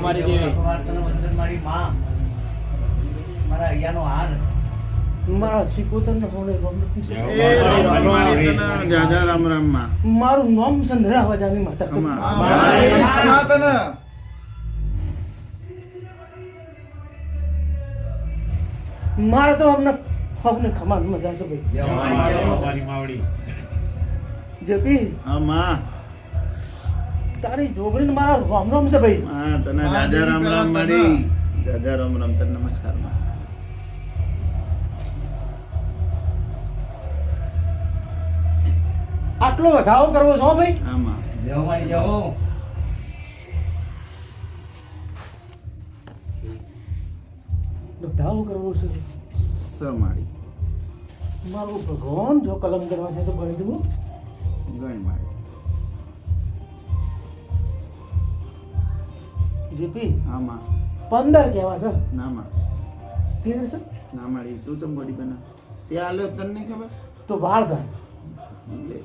મારી દેવી. વંદન મારી માં. અહીંયાનો હાર. નામ સંધરા વજાની માતા મારે તો અમને અમને ખમાન મજા છે ભાઈ. જેપી હા માં. તારી જોગણી મારા રામ રામ છે ભાઈ. હા તને રાજા રામ રામ મારી રાજા રામ રામ તને નમસ્કાર આટલો વધાવો કરવો છો ભાઈ? હા માં જય હો મારી જય હો. વધાવો કરવો છે. સ માળી મારું ભગવાન જો કલમ કરવા છે તો ભણી જવું. ગણ માળી જેપી? આમાં માં પંદર કહેવા છે? નામાં. તેર છે? ના માળી તું ચમ બોડી બના તે આલ્યો તને નહીં ખબર? તો વાળ થાય. લે.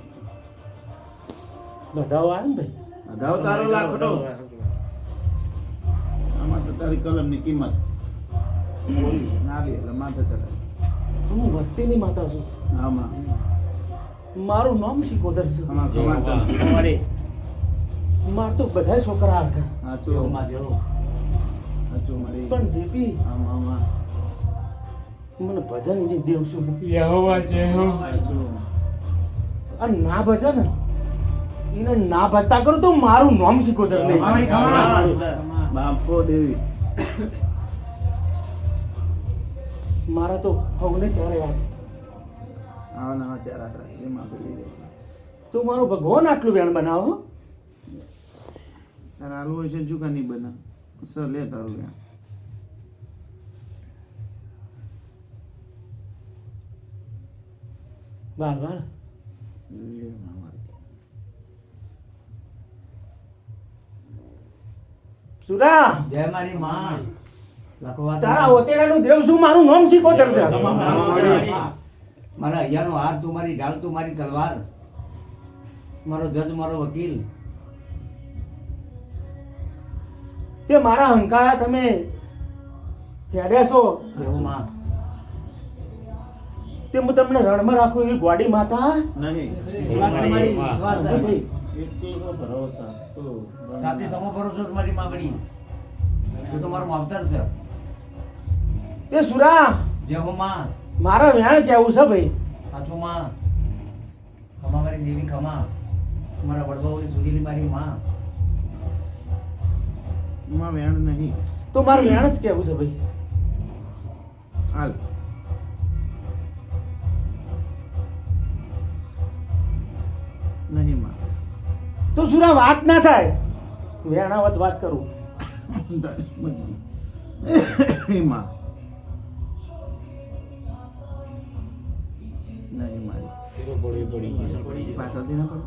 વધાવો આવે ને ભાઈ? અધાવ તારો લાકડો આમાં તો તારી કલમની કિંમત. બોલી છે, ના લે એટલે માથે ચડે હું વસ્તીની માતા છું. આમાં. મારું નામ શિકોદર છે. તને મારી માર તો બધા છોકરા હરખા જય હો હાચું. હાચું મળી પણ જેપી આમ આમાં મને ભજન જે દેવ શું યહોવા જય હો આ ના ભજન એને ના ભજતા કરું તો મારું નામ શિકોદર નહીં મારી. બાપો દેવી. મારા તો હવને ચારે વાત આવા નવા ચારા એમાં પેલી દે તું મારું ભગવાન આટલું વેણ બનાવો તારે આલુ હોય છે ચૂકા નહીં બને સર લે તારું ત્યાં બાર બાર. લે મામારી. સુરા! જય મારી માં તારા ઓતેડાનું દેવ શું મારું નામ શીખો છે? મારા અહીંયાનો હાર તું મારી ઢાળ તું મારી તલવાર. મારો જજ મારો વકીલ. તે મારા હંકાયા તમે તે હું તમને રણમાં રાખું એવી ગોડી માતા? નહીં. સાથે સમો ભરોસો તો મારો માવતર છે. તે સુરા જય હો માં. મારા વ્યાણ કેવું છે ભાઈ? સાચું માં. ખમા મારી દેવી ખમા. મારા વડવાઓની સુધીની મારી માં. એમાં વેણ નહીં. તો મારું વેણ જ કેવું છે ભાઈ? હાલ. નહીં માં તો સુરા વાત ના થાય. વેણાવત વાત કરું. નહીં મારી. પડી પડી પાછળથી ના પડે?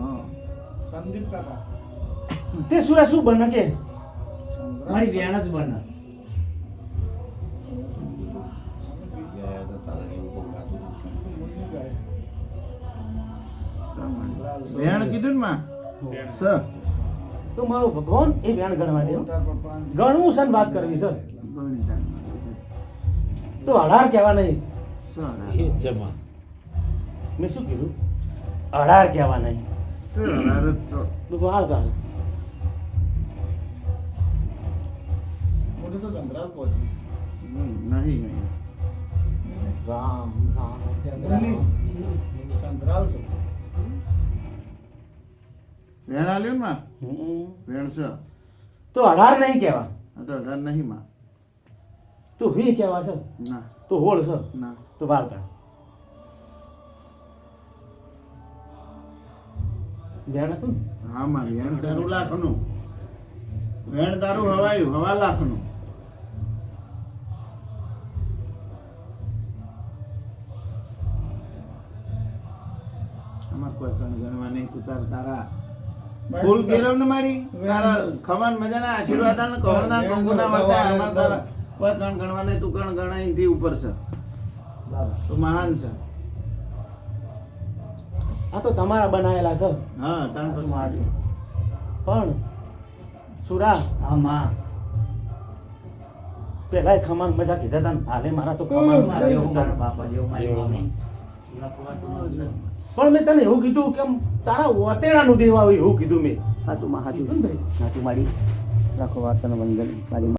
હા. તે સુરા શું બને કે? મારી વેણ જ બને. વેણ કીધું ને માં? સ. તો મારો ભગવાન એ વેણ ગણવા દે ગણવું છે વાત કરવી સર? તો અઢાર કહેવા નહીં. સ એ જમા. મેં શું કીધું? અઢાર કહેવા નહીં. સ અઢાર જ સ. તો તારે હમ, નહીં નહીં રામ રામ વેણ આલ્યું માં. વેણ છે તો અઢાર નહીં કહેવા તો અઢાર નહીં માં તો વી કહેવા છે ના તો હોળ છે ના તો વાર્તા વેણ હતું હા માં વેણ તારું લાખનું વેણ તારું હવાયું હવા લાખનું કોઈ કણ ગણવા નહીં તું તાર તારા ફૂલ ગેરવ ને મારી? તારા ખવાન મજાના આશીર્વાદ ને કવરના કંકુના વાતા અમાર તારા કોઈ કણ ગણવા નહીં તું કણ ગણાયથી ઉપર છે. તો મહાન છે. આ તો તમારા બનાવેલા છે. હા તાણ પછી પણ સુરા હા માં. પેલા ખમાન મજા કીધા તા હાલે મારા તો મારા ખમાન મારો બાપા જેવું મારી એવું. મમ્મી પણ મેં તને એવું કીધું કે તારા ઓતેડાનું દેવા આવે એવું કીધું મેં. હાચું માં હાચું કીધું ને ભાઈ હાચું માડી રાખો વાર્તાનું વંદન મારી